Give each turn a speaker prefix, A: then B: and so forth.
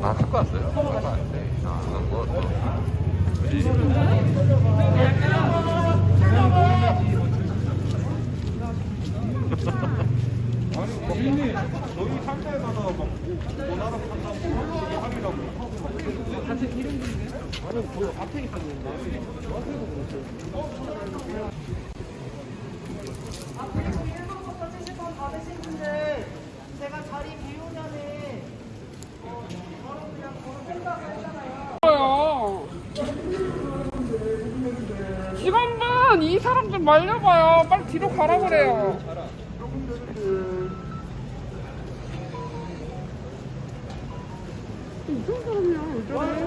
A: 아 갖고 왔어요? 갖고 왔는데 아 그건 뭐 또. 그지?
B: 주인님 저희 상가에 가서 막 원하는 판다고 할인하고 같이 이름 아니 그 앞에 있었는데
C: 직원분 이 사람 좀 말려봐요. 빨리 뒤로 가라 그래요. 이런 사람이야 저래?